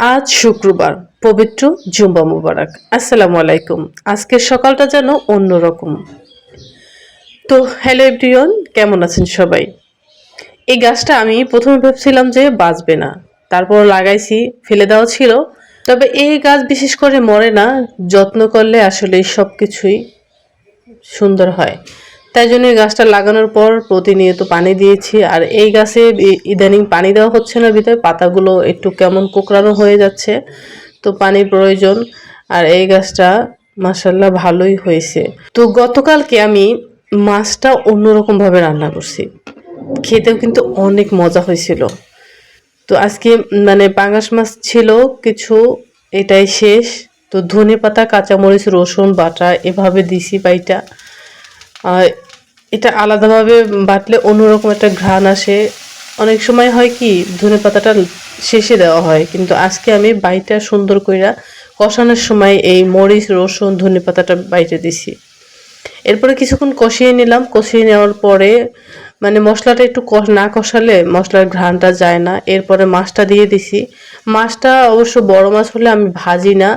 আজ শুক্রবার, পবিত্র জুম্বা মুবারক। আসসালামু আলাইকুম। আজকের সকালটা যেন অন্যরকম। তো হ্যালো এভরিওয়ান কেমন আছেন সবাই? এই গাছটা আমি প্রথমে ভাবছিলাম যে বাঁচবে না। তারপর লাগাইছি, ফেলে দেওয়া ছিল। তবে এই গাছ বিশেষ করে মরে না, যত্ন করলে আসলে সব কিছুই সুন্দর হয়। তাই জন্য এই গাছটা লাগানোর পর প্রতিনিয়ত পানি দিয়েছি। আর এই গাছে ইদানিং পানি দেওয়া হচ্ছে না ভিতরে পাতাগুলো একটু কেমন কোকড়ানো হয়ে যাচ্ছে, তো পানির প্রয়োজন। আর এই গাছটা মাসাল্লাহ ভালোই হয়েছে। তো গতকালকে আমি মাছটা অন্যরকম ভাবে রান্না করছি। খেতেও কিন্তু অনেক মজা হয়েছিল। তো আজকে মানে পাঙ্গাস মাছ ছিল কিছু, এটাই শেষ। তো ধনে পাতা কাঁচামরিচ, রসুন, বাটা, এভাবে দিছি আর এটা আলাদাভাবে বাটলে অন্যরকম একটা ঘ্রাণ আসে। অনেক সময় হয় কি, ধনে পাতাটা শেষে দেওয়া হয়, কিন্তু আজকে আমি বাইটা সুন্দর কইরা কষানোর সময় এই মরিচ, রসুন, ধনে পাতাটা বাইটে দিছি। এরপরে কিছুক্ষণ কষিয়ে নিলাম। কষিয়ে নেওয়ার পরে মানে মশলাটা একটু না কষালে মশলার ঘ্রাণটা যায় না। এরপরে মাছটা দিয়ে দিছি। মাছটা অবশ্য বড় মাছ হলে আমি ভাজি না।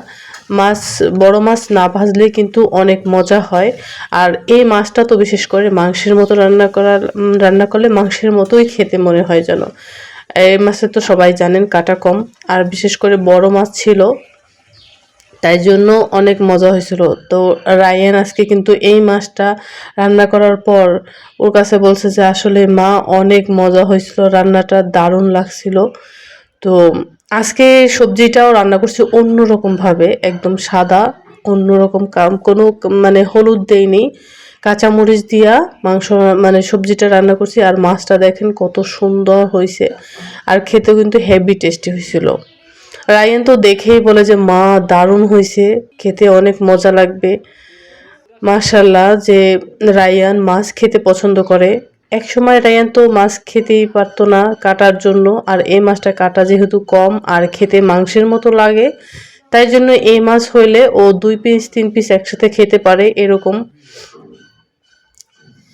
মাছ, বড় মাছ না ভাজলে কিন্তু অনেক মজা হয়। আর এই মাছটা তো বিশেষ করে মাংসের মতো রান্না করার রান্না করলে মাংসের মতোই খেতে মনে হয় যেন। এই মাছের তো সবাই জানেন কাটা কম, আর বিশেষ করে বড় মাছ ছিল, তাই জন্য অনেক মজা হয়েছিল। তো রায়ান আজকে কিন্তু এই মাছটা রান্না করার পর ওর কাছে বলছে যে, আসলে মা অনেক মজা হয়েছিল, রান্নাটা দারুণ লাগছিল। তো আজকে সবজিটাও রান্না করছি অন্যরকম ভাবে একদম সাদা, অন্যরকম কাম, কোনো মানে হলুদ দেইনি। কাঁচামরিচ দিয়া মাংস মানে সবজিটা রান্না করছি আর মাছটা দেখেন কত সুন্দর হয়েছে আর খেতেও কিন্তু হেভি টেস্টি হয়েছিল রায়ান তো দেখেই বলে যে, মা, দারুণ হয়েছে খেতে অনেক মজা লাগবে। মাশাল্লাহ যে রায়ান মাছ খেতে পছন্দ করে এক সময় রায়ান তো মাছ খেতেই পারতো না কাটার জন্য, আর এই মাছটা কাটা যেহেতু কম আর খেতে মাংসের মতো লাগে, তাই জন্য এই মাছ হইলে ও দুই পিস, তিন পিস একসাথে খেতে পারে এরকম।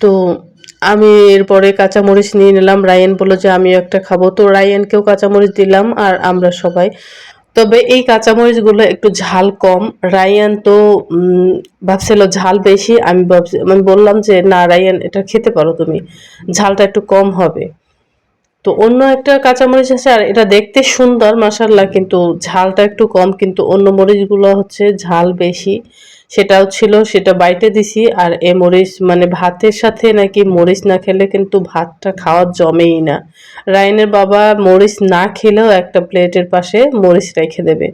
তো আমি এরপরে কাঁচামরিচ নিয়ে নিলাম। রায়ান বলল যে, আমিও একটা খাব। তো রায়ানকেও কাঁচামরিচ দিলাম আর আমরা সবাই তবে এই কাঁচামরিচগুলো একটু ঝাল কম। রায়ান তো ভাবছিল ঝাল বেশি। আমি ভাবছি, আমি বললাম যে, না, রায়ান, এটা খেতে পারো তুমি। ঝালটা একটু কম হবে। তো অন্য একটা কাঁচামরিচ আছে, আর এটা দেখতে সুন্দর মাসাল্লাহ কিন্তু ঝালটা একটু কম, কিন্তু অন্য মরিচগুলো হচ্ছে ঝাল বেশি। সেটাও ছিল, সেটা বাইটে দিছি আর এ মরিচ মানে ভাতের সাথে নাকি মরিচ না খেলে কিন্তু ভাতটা খাওয়া জমেই না। রায়নের বাবা মরিচ না খেলেও একটা প্লেটের পাশে মরিচ রেখে দেবে।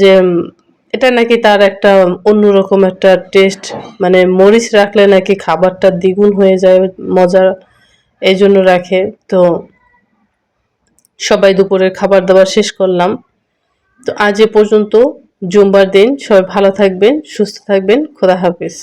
যে এটা নাকি তার একটা অন্যরকম একটা টেস্ট মানে মরিচ রাখলে নাকি খাবারটা দ্বিগুণ হয়ে যায়, মজার এই জন্য রাখে। তো সবাই দুপুরের খাবার দাবার শেষ করলাম। তো আজ এ পর্যন্ত জুম্বার দিন সবাই ভালো থাকবেন সুস্থ থাকবেন। খোদা হাফিজ।